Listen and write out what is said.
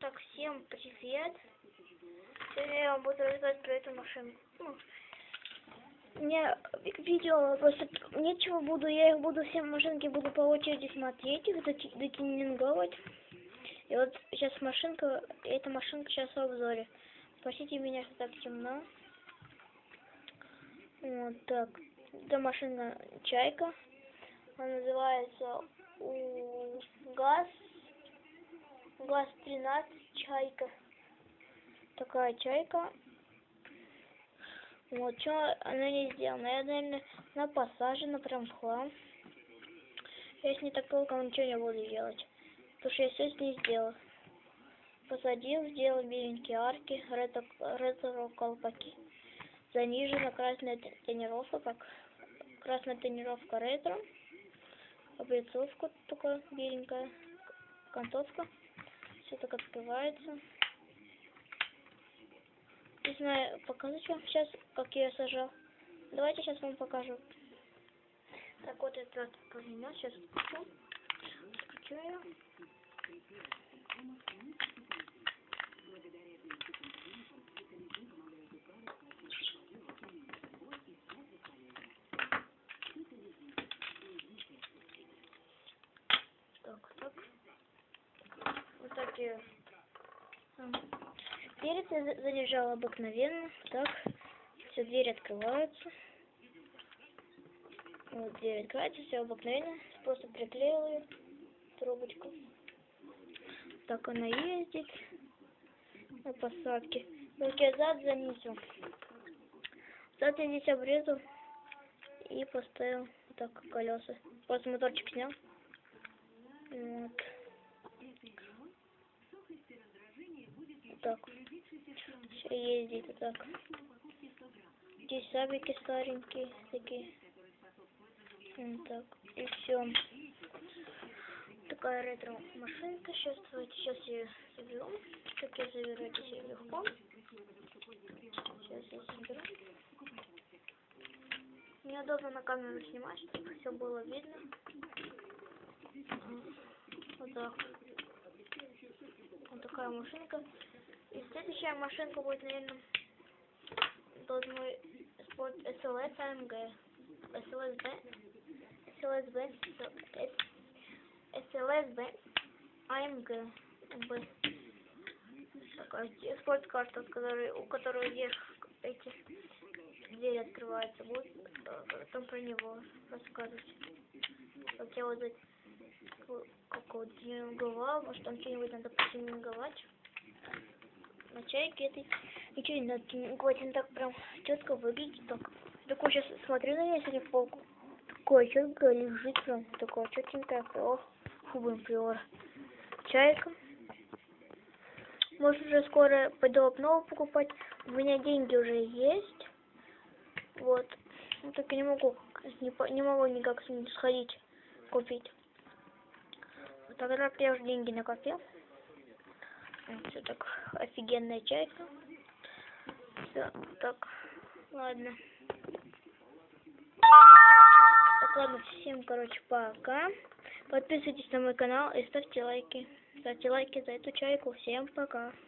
Так, всем привет. Сегодня я вам буду рассказать про эту машину. Ну, мне ви- видео просто нечего буду, я их буду все машинки буду по очереди смотреть, их дотюнинговать. И вот сейчас машинка, эта машинка сейчас в обзоре. Простите меня, что так темно. Вот так. Это машина Чайка. Она называется у ГАЗ-13 Чайка. Такая чайка. Вот, что она не сделана. Я, наверное, она посажена прям в хлам. Я с ней так толком ничего не буду делать. Потому что я все с ней сделал. Посадил, сделал беленькие арки, ретро, ретро-колпаки. Занижена красная т- тонировка, как красная тонировка ретро. Облицовка такая беленькая. Концовка. Все так открывается. Не знаю, показать вам сейчас, как я сажал. Давайте сейчас вам покажу. Так вот этот пулемет сейчас включу. Включу ее. Так, так. Вот так я заряжала обыкновенно. Так. Все двери открываются. Вот дверь открывается, все обыкновенно. Просто приклеила ее трубочку. Так она ездит на посадке. Только я зад занесу. Зад я здесь обрезал и поставил так колеса. Просто моторчик снял. Вот. Так. Все ездит вот так. Здесь сабики старенькие такие. Так. И все. Такая ретро машинка. Сейчас, давайте, сейчас я соберу. Как я заберу это все легко. Сейчас я соберу. Неудобно на камеру снимать, чтобы все было видно. Вот так. Вот такая машинка. И следующая машинка будет, наверное, тот мой спорт SLS AMG. SLSB. SLSB. SLSB. AMG. Б. Такая де- спорткарта, которой, у которой вверх эти двери открываются. Будет э, потом про него рассказывать. Как я вот как вот тюнинговал, может там что-нибудь надо потюнинговать. На чайке этой не надо тюнинговать, он так прям четко выглядит. Так, такой сейчас смотрю на нее в полку. Такое четко лежит прям, такое четенькое, о, фу, блин, приора. Чайка. Может уже скоро пойду обнову покупать. У меня деньги уже есть. Вот. Ну, только не могу, не, не могу никак сходить купить. Тогда я уже деньги накопил. Все так офигенная чайка. Все, так, ладно. Так, ладно, всем, короче, пока. Подписывайтесь на мой канал и ставьте лайки. Ставьте лайки за эту чайку. Всем пока.